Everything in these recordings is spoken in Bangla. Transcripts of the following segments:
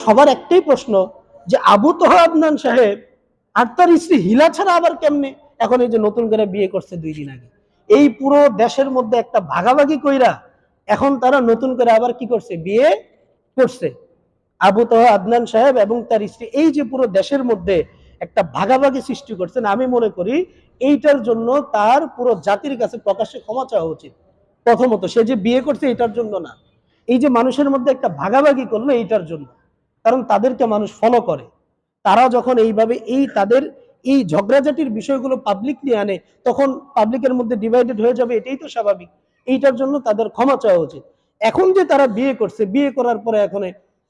সবার একটাই প্রশ্ন যে আবু তোহা আদনান সাহেব আর তার স্ত্রী হিলা ছাড়া আবার কেমনে? এখন এই যে নতুন করে বিয়ে করছে দুই দিন আগে। এই পুরো দেশের মধ্যে একটা ভাগাভাগি কইরা এখন তারা নতুন করে আবার কি করছে? বিয়ে করছে। আবু তোহা আদনান সাহেব এবং তার স্ত্রী, এই যে পুরো দেশের মধ্যে একটা ভাগাভাগি সৃষ্টি করছেন, আমি মনে করি এইটার জন্য তার পুরো জাতির কাছে প্রকাশ্যে ক্ষমা চাওয়া উচিত। প্রথমত, সে যে বিয়ে করছে এটার জন্য না। এই যে মানুষের মধ্যে একটা ভাগাভাগি করল এইটার জন্য। কারণ তাদেরকে মানুষ ফলো করে। তারা যখন এইভাবে এই তাদের এই ঝগড়াঝাটির বিষয়গুলো পাবলিকলি আনে, তখন পাবলিকের মধ্যে ডিভাইডেড হয়ে যাবে, এটাই তো স্বাভাবিক। এইটার জন্য তাদের ক্ষমা চাওয়া উচিত। এখন যে তারা বিয়ে করছে, বিয়ে করার পরে এখন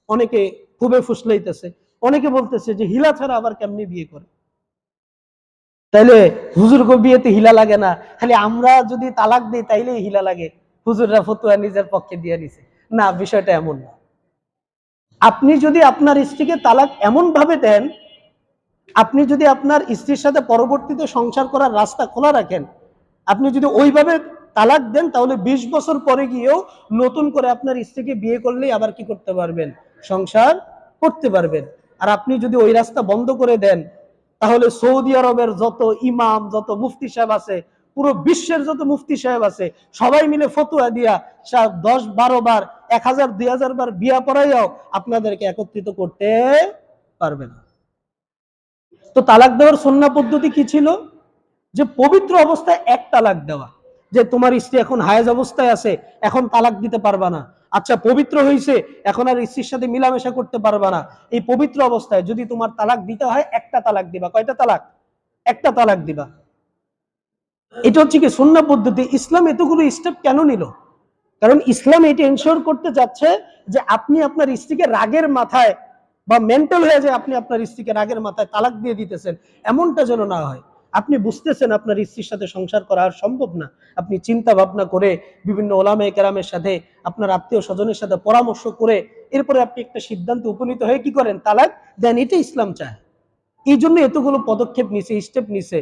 অনেকে খুবই ফুসলাইতেছে। অনেকে বলতেছে যে, হিলা ছাড়া আবার কেমনি বিয়ে করে? তাইলে হুজুর গো বিয়েতে হিলা লাগে না। খালি আমরা যদি তালাক দিই, তাইলেই হিলা লাগে। হুজুররা ফতুয়া নিজের পক্ষে দিয়ে নিছে। না, বিষয়টা এমন না। আপনি যদি আপনার স্ত্রীকে তালাক এমন ভাবে দেন, আপনি যদি আপনার স্ত্রীর সাথে পরবর্তীতে সংসার করার রাস্তা খোলা রাখেন, আপনি যদি ওইভাবে তালাক দেন, তাহলে ২০ বছর পরে গিয়েও নতুন করে আপনার স্ত্রীকে বিয়ে করলেই আবার কি করতে পারবেন? সংসার করতে পারবেন। আর আপনি যদি ওই রাস্তা বন্ধ করে দেন, তাহলে সৌদি আরবের যত ইমাম, যত মুফতি সাহেব আছে পুরো বিশ্বের যত মুফতি সাহেব আছে, সবাই মিলে ফতুয়া দিয়া দশ বারো বার, এক হাজার, দুই হাজার বার বিয়া পড়াইয়াও আপনাদেরকে একত্রিত করতে পারবে না। তো তালাক দেওয়ার সন্না পদ্ধতি কি ছিল? যে পবিত্র অবস্থায় এক তালাক দেওয়া, যে তোমার স্ত্রী এখন হায়েজ অবস্থায় আছে, এখন তালাক দিতে পারবা না। আচ্ছা পবিত্র হয়েছে এখন আর স্ত্রীর সাথে মিলামেশা করতে পারবা না। এই পবিত্র অবস্থায় যদি তোমার তালাক দিতে হয়, একটা তালাক দিবা। কয়টা তালাক? একটা তালাক দিবা। এটা হচ্ছে কি সন্না পদ্ধতি। ইসলাম এতগুলো স্টেপ কেন নিল? কারণ ইসলাম এটা এনশোর করতে যাচ্ছে যে আপনি আপনার স্ত্রীকে রাগের মাথায় বা মেন্টাল হয়ে যায় আপনি আপনার স্ত্রীকে রাগের মাথায় তালাক দিয়ে দিতেছেন, এমনটা যেন না হয়। আপনি বুঝতেছেন আপনার স্ত্রীর সাথে সংসার করা আর সম্ভব না। আপনি চিন্তা ভাবনা করে বিভিন্ন ওলামে কেরামের সাথে আপনার আত্মীয় স্বজনের সাথে পরামর্শ করে এরপরে আপনি একটা সিদ্ধান্তে উপনীত হয়ে কি করেন? তালাক? দেন এটা ইসলাম চায়। এই জন্য এতগুলো পদক্ষেপ নিছে স্টেপ নিছে।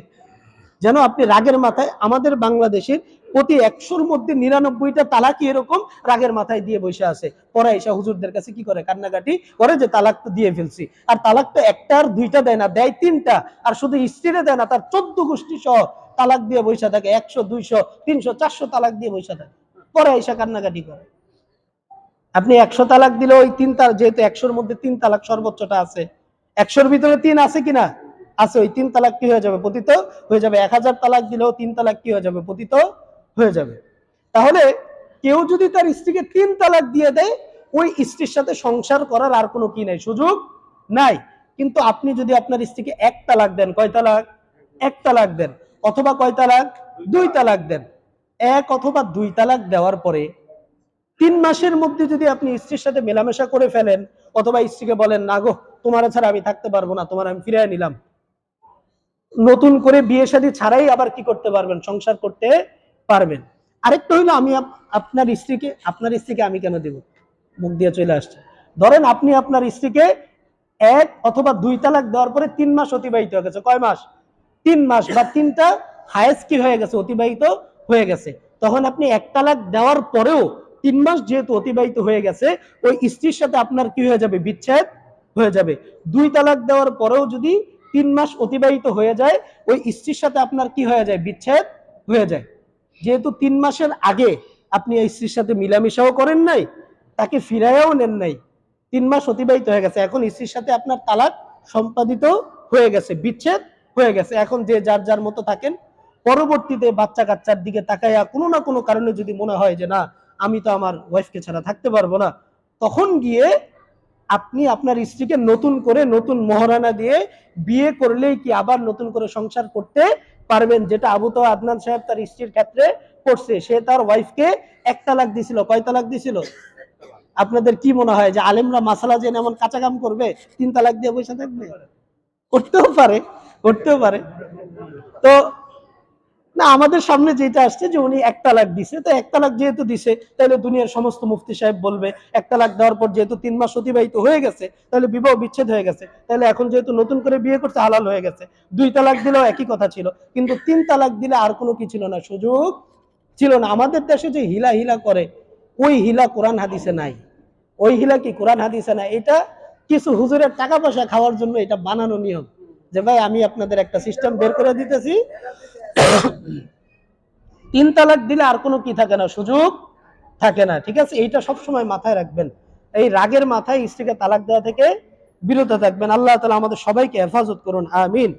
যেন আপনি রাগের মাথায় আমাদের বাংলাদেশের প্রতি একশোর মধ্যে নিরানব্বইটা তালাকই এরকম রাগের মাথায় দিয়ে বসে আছে। পরে এসে হুজুরদের কাছে কি করে? কান্নাকাটি করে যে তালাক তো দিয়ে ফেলছি। আর তালাক তো একটা আর দুইটা দেয় না, দেয় তিনটা। আর শুধু স্ত্রীরে দেয় না, তার চোদ্দ গোষ্ঠী সহ তালাক দিয়ে বসে থাকে। একশো, দুইশো, তিনশো, চারশো তালাক দিয়ে বসে থাকে। পরে এসে কান্নাকাটি করে। আপনি একশো তালাক দিলে ওই তিন তালাক যেহেতু একশোর মধ্যে তিন তালাক সর্বোচ্চটা আছে, একশোর ভিতরে তিন আছে কিনা? আছে, ওই তিন তালাক কি হয়ে যাবে পতিত? হয়ে যাবে এক হাজার তালাক দিলেও তিন তালাক কি হয়ে যাবে পতিত? হয়ে যাবে। তাহলে কেউ যদি তার স্ত্রীকে তিন তালাক দিয়ে দেয়, ওই স্ত্রীর সাথে সংসার করার আর কোনো কি নাই, সুযোগ নাই। কিন্তু আপনি যদি আপনার স্ত্রীকে এক তালাক দেন, কয় তালাক? এক তালাক দেন। অথবা কয় তালাক? দুই তালাক দেন। এক অথবা দুই তালাক দেওয়ার পরে তিন মাসের মধ্যে যদি আপনি স্ত্রীর সাথে মেলামেশা করে ফেলেন, অথবা স্ত্রীকে বলেন, না গো, তোমার ছাড়া আমি থাকতে পারব না, তোমার আমি ফিরিয়ে নিলাম। নতুন করে বিয়ে শাদী ছাড়াই আবার কি করতে পারবেন? সংসার করতে পারবেন। আরেকটা হইল, আমি আপনার স্ত্রীকে আপনার স্ত্রীকে আমি কেন দেব? মুখ দিয়ে চলে আসছে। ধরেন আপনি আপনার স্ত্রীকে এক অথবা দুই তালাক দেওয়ার পরে তিন মাস অতিবাহিত হয়ে গেছে। কয় মাস? তিন মাস বা তিনটা হায়েস্ট কি হয়ে গেছে? অতিবাহিত হয়ে গেছে। তখন আপনি এক তালাক দেওয়ার পরেও তিন মাস যেহেতু অতিবাহিত হয়ে গেছে, ওই স্ত্রীর সাথে আপনার কি হয়ে যাবে? বিচ্ছেদ হয়ে যাবে। দুই তালাক দেওয়ার পরেও যদি তিন মাস অতিবাহিত হয়ে যায়, ওই স্ত্রীর সাথে আপনার কি হয়ে যায়? বিচ্ছেদ হয়ে যায়। যেহেতু তিন মাসের আগে আপনি এই স্ত্রীর সাথে মিলামিশাও করেন নাই, তাকে ফিরাইয়াও নেন নাই, তিন মাস অতিবাহিত হয়ে গেছে। এখন স্ত্রীর সাথে আপনার তালাক সম্পাদিত হয়ে গেছে, বিচ্ছেদ হয়ে গেছে। এখন যে যার যার মতো থাকেন, পরবর্তীতে বাচ্চা কাচ্চার দিকে তাকাইয়া কোনো না কোনো কারণে যদি মনে হয় যে, না, আমি তো আমার ওয়াইফকে ছাড়া থাকতে পারব না, তখন গিয়ে আপনি আপনার স্ত্রীকে নতুন করে নতুন মহারানা দিয়ে বিয়ে করলেই কি আবার নতুন করে সংসার করতে পারবেন? যেটা আবু তো আদনান সাহেব তার স্ত্রীর ক্ষেত্রে করছে। সে তার ওয়াইফকে এক তালাক দিছিল। কয় তালাক দিছিল? আপনাদের কি মনে হয় যে আলেমরা মাসালা জেনে এমন কাঁচা কাম করবে, তিন তালাক দিয়ে বসে থাকবে? করতেও পারে করতেও পারে। তো না, আমাদের সামনে যেটা আসছে যে উনি এক তালাক দিছে। তো এক তালাক যেহেতু দিছে, তাহলে দুনিয়ার সমস্ত মুফতি সাহেব বলবে, এক তালাক দেওয়ার পর যেহেতু তিন মাস অতিবাহিত হয়ে গেছে, তাহলে বিবাহ বিচ্ছেদ হয়ে গেছে। তাহলে এখন যেহেতু নতুন করে বিয়ে করছে, হালাল হয়ে গেছে। দুই তালাক দিলেও একই কথা ছিল, কিন্তু তিন তালাক দিলে আর কোনো কি ছিল না, সুযোগ ছিল না। আমাদের দেশে যে হিলা হিলা করে, ওই হিলা কোরআন হাদিসে নাই। ওই হিলা কি কোরআন হাদিসে নাই? এটা কিছু হুজুরের টাকা পয়সা খাওয়ার জন্য এটা বানানো নিয়ম। যে ভাই, আমি আপনাদের একটা সিস্টেম বের করে দিতেছি। তিন তালাক দিলে আর কোনো কি থাকে না, সুযোগ থাকে না, ঠিক আছে? এইটা সবসময় মাথায় রাখবেন। এই রাগের মাথায় স্ত্রীকে তালাক দেওয়া থেকে বিরত থাকবেন। আল্লাহ তালা আমাদের সবাইকে হেফাজত করুন। আমিন।